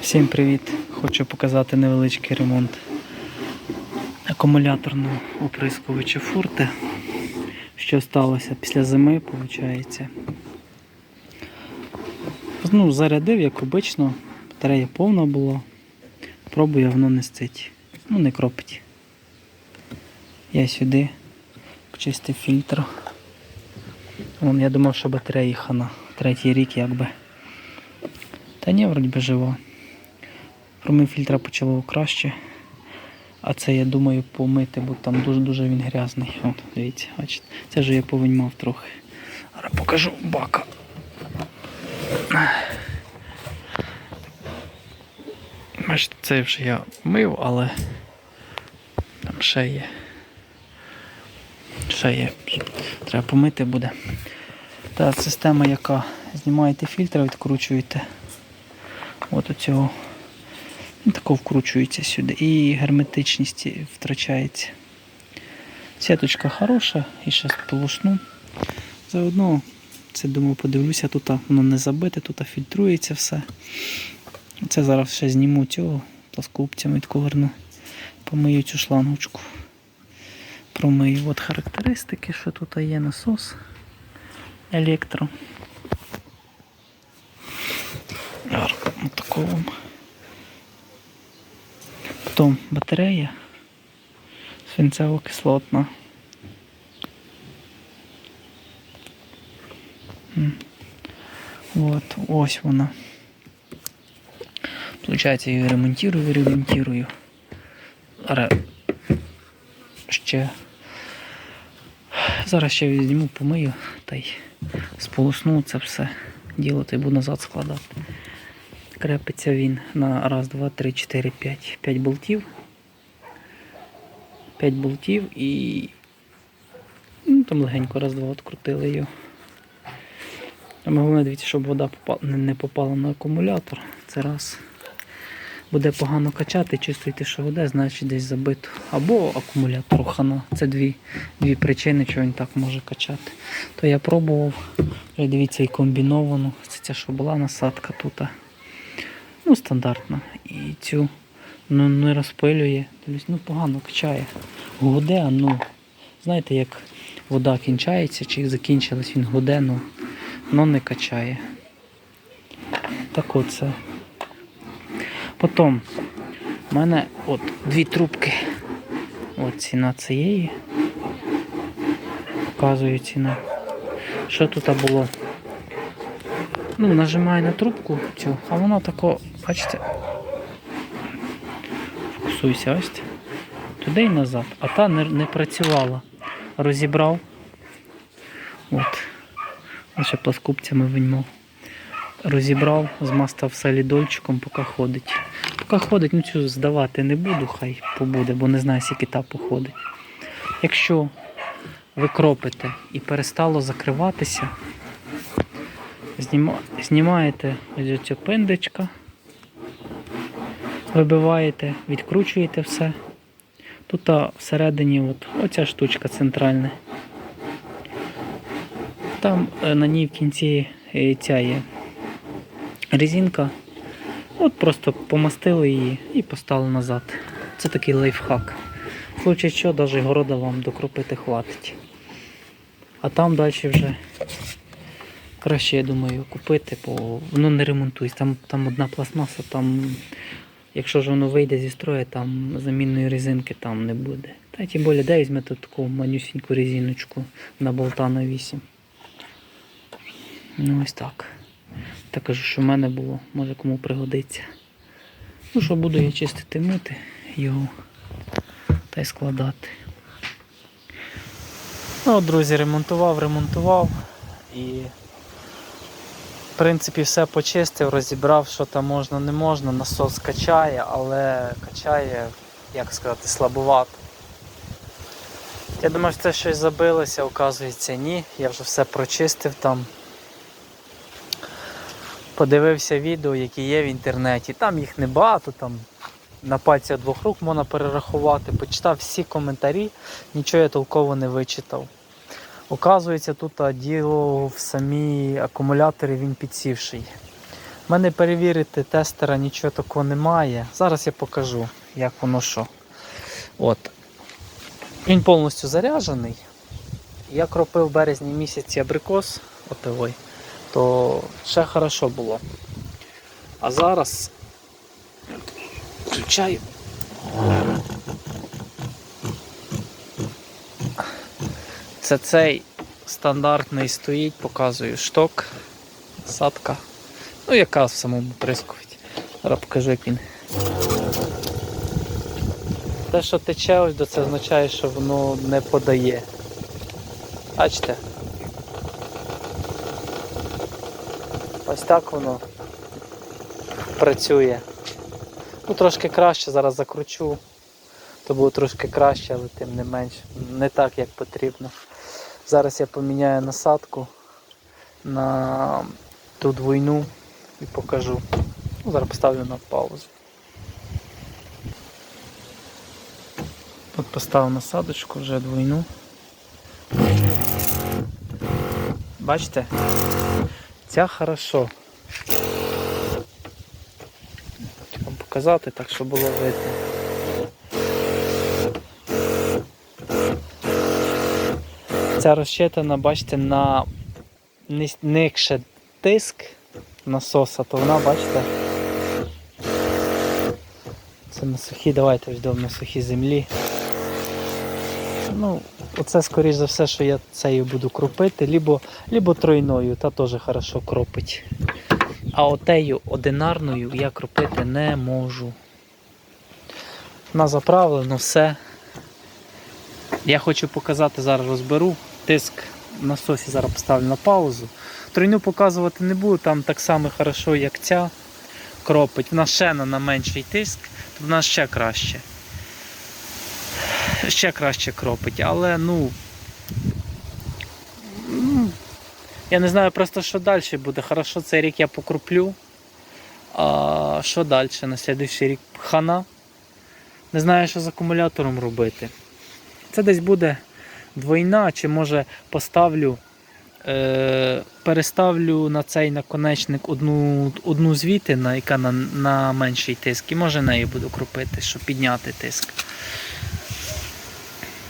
Всім привіт! Хочу показати невеличкий ремонт акумуляторного оприскувача фурте. Що сталося після зими, виходить. Ну, зарядив, як обично, батарея повна була. Пробую, воно не стить. Ну, не кропить. Я сюди почистив фільтр. Вон, я думав, що батарея хана. Третій рік якби. Та ні, вроді би жива. Промив фільтра почало краще. А це я думаю помити, бо там дуже-дуже він грязний. От, дивіться, бачите. Це вже я повинь мав трохи. Зараз покажу бака. Бачите, це вже я мив, але там ще є. Ще є. Треба помити буде. Та система, яка знімаєте фільтр, відкручуєте. От оцього. Він тако вкручується сюди. І герметичність втрачається. Сіточка хороша, і зараз полосну. Заодно, це думаю, подивлюся, тут воно не забите, тут фільтрується все. Це зараз ще зніму цього, плоскопцями відковерну. Помию цю шлангочку. Промию. От характеристики, що тут є насос електро. Такого. Потім батарея свинцево-кислотна. От, ось вона. Получається, її ремонтую, ремонтую. Зараз ще зараз ще візьму, помию та й сполосну це все діло та буду назад складати. Крепиться він на раз, два, три, чотири, п'ять. П'ять болтів. П'ять болтів і ну, там легенько раз-два відкрутили його. Там головне дивіться, щоб вода попала, не, попала на акумулятор. Це раз. Буде погано качати, чувствуєте, що вода, значить десь забито. Або акумулятор хана. Це дві, дві причини, чого він так може качати. То я пробував, дивіться, і комбіновано. Це ця, що була насадка тут. Ну, стандартна. І цю ну, не розпилює. Ну погано качає. Гуде, ну. Знаєте, як вода кінчається, чи закінчилась він гуде, ну, ну не качає. Так оце. Потім в мене от дві трубки. От ціна цієї. Показую ціну. Що тут було? Ну, нажимаю на трубку цю, а воно тако, бачите, фокусуйся ось. Туди і назад. А та не, не працювала. Розібрав. От. Лише пласкупцями виньмав. Розібрав, змастав солідольчиком, поки ходить. Поки ходить, ну цю здавати не буду, хай побуде, бо не знаю, скільки та походить. Якщо ви кропите і перестало закриватися, Зніма... Знімаєте ось цю пиндечка, вибиваєте, відкручуєте все. Тут всередині от, оця штучка центральна. Там е, на ній в кінці е, ця є резинка. От просто помастили її і поставили назад. Це такий лайфхак. В случае що, навіть города вам докропити хватить. А там далі вже краще, я думаю, купити, бо воно не ремонтується. Там, там одна пластмаса, там, якщо ж воно вийде зі строю, там замінної резинки там не буде. Та тим більше, де візьмете таку манюсіньку резиночку на болта на 8. Ну ось так. Так кажу, що в мене було, може кому пригодиться. Ну що буду я чистити мити його та й складати. Ну, от, друзі, ремонтував, ремонтував і в принципі, все почистив, розібрав, що там можна, не можна. Насос качає, але качає, як сказати, слабувато. Я думаю, що це щось забилося, оказується, ні. Я вже все прочистив там. Подивився відео, які є в інтернеті. Там їх небагато, там на пальці двох рук можна перерахувати. Почитав всі коментарі, нічого я толково не вичитав. Оказується, тут діло в самій акумуляторі він підсівший. У мене перевірити тестера нічого такого немає. Зараз я покажу, як воно що. От. Він повністю заряджений. Я кропив в березні місяці абрикос отовий, то ще хорошо було. А зараз включаю. Це цей стандартний стоїть, показую шток, садка. Ну, яка в самому прискувать. Зараз покажу, як він. Те, що тече ось це означає, що воно не подає. Бачите? Ось так воно працює. Ну, трошки краще, зараз закручу, то буде трошки краще, але тим не менш, не так, як потрібно. Зараз я поміняю насадку на ту двойну і покажу. Ну, зараз поставлю на паузу. От поставив насадочку вже двойну. Бачите? Ця хорошо. Хочу вам показати так, щоб було видно. Ця розчитана, бачите, на никше тиск насоса, то вона, бачите. Це на сухій, давайте візьмемо на сухій землі. Ну, оце скоріш за все, що я цією буду кропити, либо, либо тройною, та теж хорошо кропить. А отею одинарною я кропити не можу. На заправлено все. Я хочу показати, зараз розберу. Тиск в насосі зараз поставлю на паузу. Тройну показувати не буду, там так само хорошо, як ця кропить. Вона ще на, менший тиск, то вона ще краще. Ще краще кропить, але ну. Я не знаю просто, що далі буде. Хорошо, цей рік я покроплю. А що далі? На слідуючий рік хана. Не знаю, що з акумулятором робити. Це десь буде двойна, чи може поставлю, е, переставлю на цей наконечник одну, одну звіти, на, яка на, на менший тиск, і може нею буду кропити, щоб підняти тиск.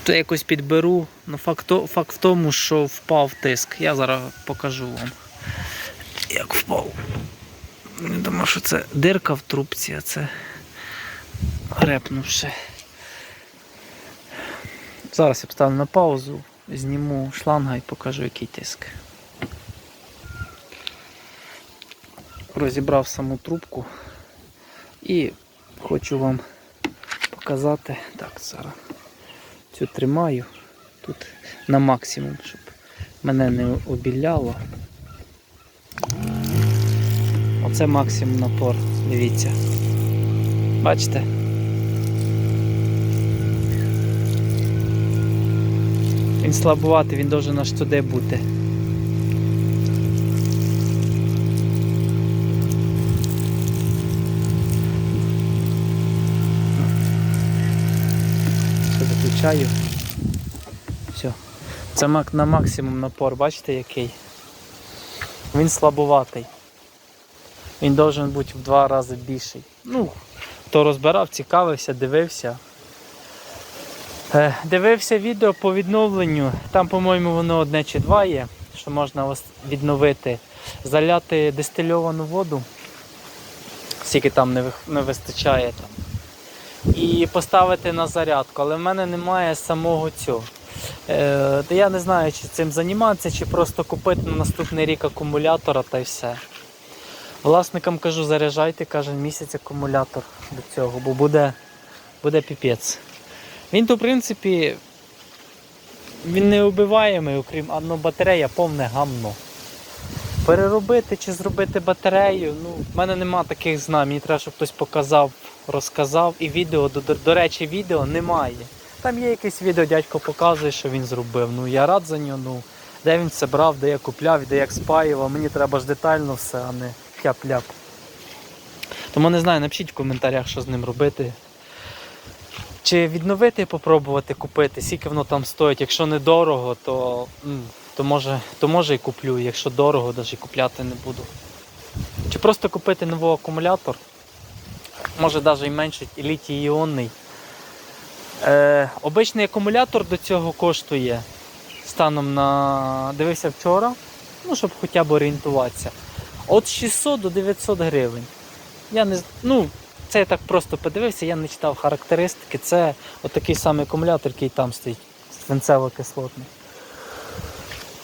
То якось підберу. Ну, факт, факт в тому, що впав тиск. Я зараз покажу вам, як впав. Не думаю, що це дирка в трубці, а це репнувши. Зараз я поставлю на паузу, зніму шланга і покажу, який тиск. Розібрав саму трубку і хочу вам показати. Так, зараз цю тримаю тут на максимум, щоб мене не обіляло. Оце максимум напор, дивіться. Бачите? Він слабуватий, він должен аж туди бути. Все, виключаю. Все. Це на максимум напор, бачите який? Він слабуватий. Він должен бути в два рази більший. Ну, хто розбирав, цікавився, дивився. Е, Дивився відео по відновленню. Там, по-моєму, воно одне чи два є, що можна відновити. Заляти дистильовану воду, скільки там не, вистачає там. І поставити на зарядку. Але в мене немає самого цього. Е, я не знаю, чи цим займатися, чи просто купити на наступний рік акумулятора та й все. Власникам кажу, заряджайте кожен місяць акумулятор до цього, бо буде, буде піпець. Він то, в принципі, він не убиваємий, окрім одно батарея, повне гамно. Переробити чи зробити батарею, ну, в мене нема таких знань, мені треба, щоб хтось показав, розказав. І відео, до, до речі, відео немає. Там є якесь відео, дядько показує, що він зробив. Ну я рад за нього, ну, де він це брав, де я купляв, де як спаював. Мені треба ж детально все, а не хляп-ляп. Тому не знаю, напишіть в коментарях, що з ним робити. Чи відновити, попробувати купити, скільки воно там стоїть. Якщо недорого, то, то, може, то може і куплю. Якщо дорого, навіть купляти не буду. Чи просто купити новий акумулятор. Може навіть і менше літій іонний. Е, обичний акумулятор до цього коштує станом на дивився вчора, ну, щоб хоча б орієнтуватися. От 600 до 900 гривень. Я не ну, це я так просто подивився, я не читав характеристики. Це отакий самий акумулятор, який там стоїть, свинцево-кислотний.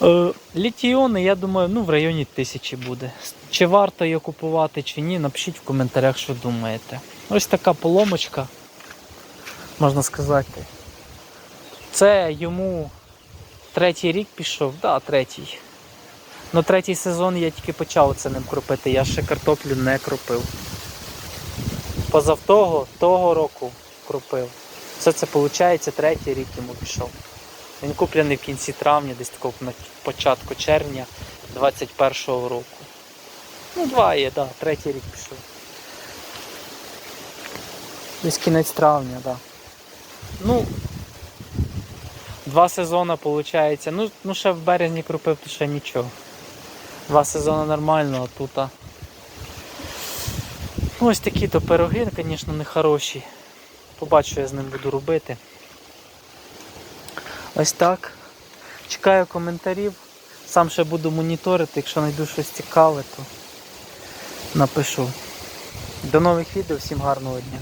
Е, літій-іони, я думаю, ну, в районі тисячі буде. Чи варто його купувати, чи ні, напишіть в коментарях, що думаєте. Ось така поломочка, можна сказати. Це йому третій рік пішов, да, третій. Ну, третій сезон я тільки почав це ним кропити, я ще картоплю не кропив. Позав того, року кропив. Все це виходить, третій рік йому пішов. Він куплений в кінці травня, десь такого на початку червня 21-го року. Ну, два є, так, да, третій рік пішов. Десь кінець травня, так. Да. Ну, два сезони виходить. Ну, ну ще в березні кропив, то ще нічого. Два сезони нормально, а тут. Ну, ось такі то пироги, звісно, не хороші. Побачу, що я з ним буду робити. Ось так. Чекаю коментарів. Сам ще буду моніторити, якщо знайду щось цікаве, то напишу. До нових відео, всім гарного дня.